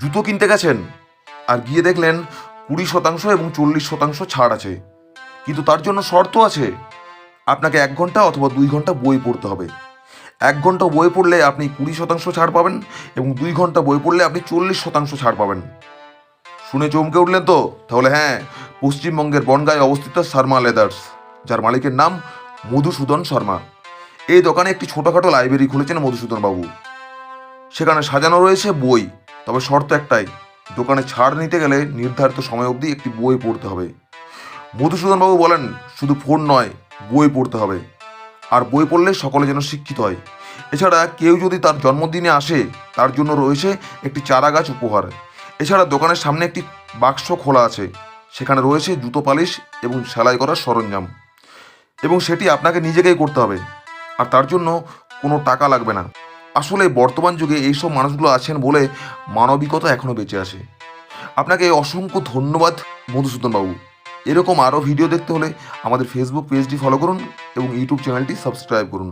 জুতো কিনতে গেছেন? আর গিয়ে দেখলেন কুড়ি শতাংশ এবং চল্লিশ শতাংশ ছাড় আছে। কিন্তু তার জন্য শর্ত আছে। আপনাকে এক ঘণ্টা অথবা দুই ঘণ্টা বই পড়তে হবে। এক ঘণ্টা বই পড়লে আপনি কুড়ি শতাংশ ছাড় পাবেন এবং দুই ঘণ্টা বই পড়লে আপনি চল্লিশ শতাংশ ছাড় পাবেন। শুনে চমকে উঠলেন তো? তাহলে হ্যাঁ পশ্চিমবঙ্গের বনগাঁয় অবস্থিত শর্মা লেদার্স, যার মালিকের নাম মধুসূদন শর্মা। এই দোকানে একটি ছোটোখাটো লাইব্রেরি খুলেছেন মধুসূদন বাবু সেখানে সাজানো রয়েছে বই। তবে শর্ত একটাই, দোকানে ছাড় নিতে গেলে নির্ধারিত সময় অবধি একটি বই পড়তে হবে। মধুসূদন বাবু বলেন, শুধু ফোন নয়, বই পড়তে হবে। আর বই পড়লে সকলে যেন শিক্ষিত হয়। এছাড়া কেউ যদি তার জন্মদিনে আসে, তার জন্য রয়েছে একটি চারা গাছ উপহার। এছাড়া দোকানের সামনে একটি বাক্স খোলা আছে। সেখানে রয়েছে জুতো পালিশ এবং সেলাই করার সরঞ্জাম। এবং সেটি আপনাকে নিজেকেই করতে হবে। আর তার জন্য কোনো টাকা লাগবে না। আসলে বর্তমান যুগে এইসব মানুষগুলো আছেন বলে মানবিকতা এখনও বেঁচে আছে। আপনাকে অসংখ্য ধন্যবাদ মধুসূদনবাবু এরকম আরও ভিডিও দেখতে হলে আমাদের ফেসবুক পেজটি ফলো করুন এবং ইউটিউব চ্যানেলটি সাবস্ক্রাইব করুন।